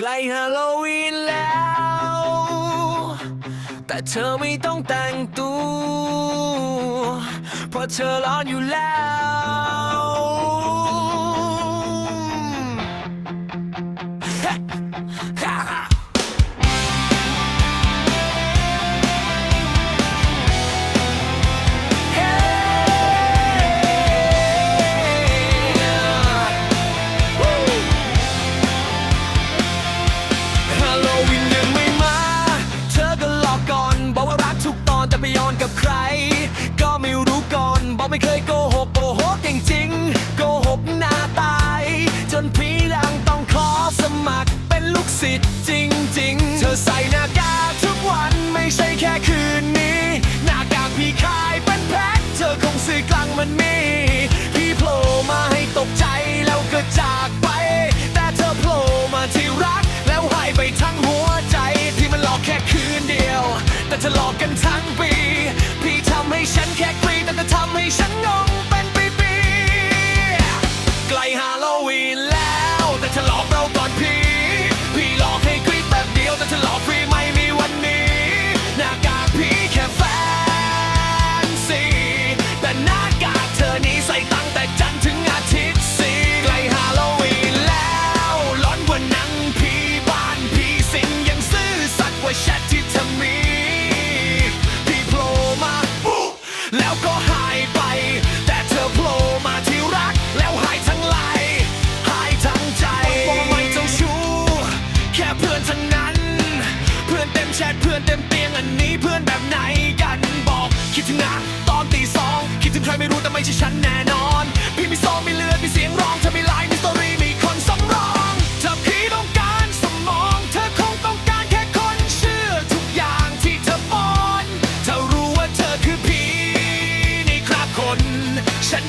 ใกล้ฮาโลวีนแล้ว แต่เธอไม่ต้องแต่งตัวเพราะเธอร้อนอยู่แล้ว ดจริง ๆ เธอใส่หน้ากากทุกวันไม่ใช่แค่คืนนี้ หน้ากากพี่ขายเป็นแพ็คเธอคงซื้อกลังมันมี พี่โผล่มาให้ตกใจแล้วก็จากไป แต่เธอโผล่มาที่รัก แล้วหายไปทั้งหัวใจที่มันหลอกแค่คืนเดียว แต่เธอหลอกกันทั้งปี แล้วก็หายไป แต่เธอโผล่มาที่รัก แล้วหายทั้งไหลหายทั้งใจบอกไม่เจ้าชู้แค่เพื่อนทั้งนั้น เพื่อนเต็มแชทเพื่อนเต็มเตียงอันนี้เพื่อนแบบไหนกันบอกคิดถึงนะตอนตีสองคิดถึงใครไม่รู้แต่ไม่ใช่ฉันแน่นอน พี่มีซองมีเลือดมีเสียงร้องเธอมี ฉัน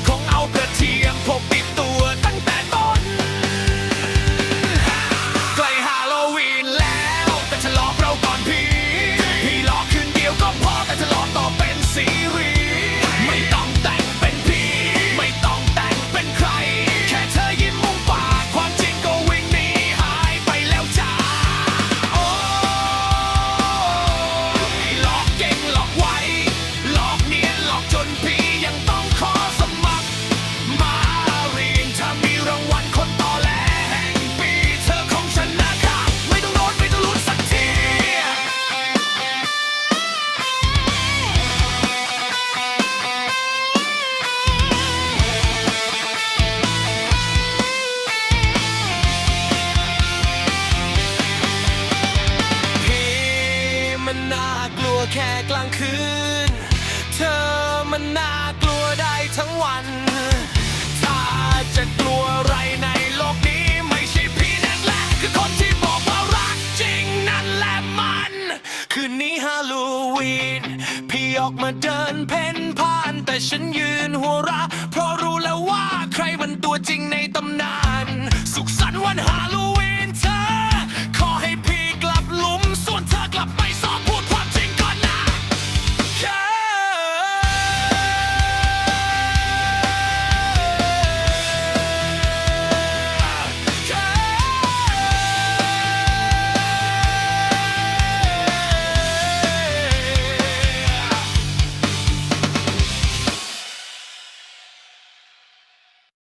กลัวแค่กลางคืน เธอมันน่ากลัวได้ทั้งวัน ถ้าจะกลัวอะไรในโลกนี้ไม่ใช่พี่นั่นแหละ คือคนที่บอกว่ารักจริงนั่นแหละมัน คืนนี้ฮาโลวีน พี่ออกมาเดินเพ่นพ่าน แต่ฉันยืนหัวเราะเพราะรู้แล้วว่าใครมันตัวจริงในตำนาน สุขสันต์วันฮาโล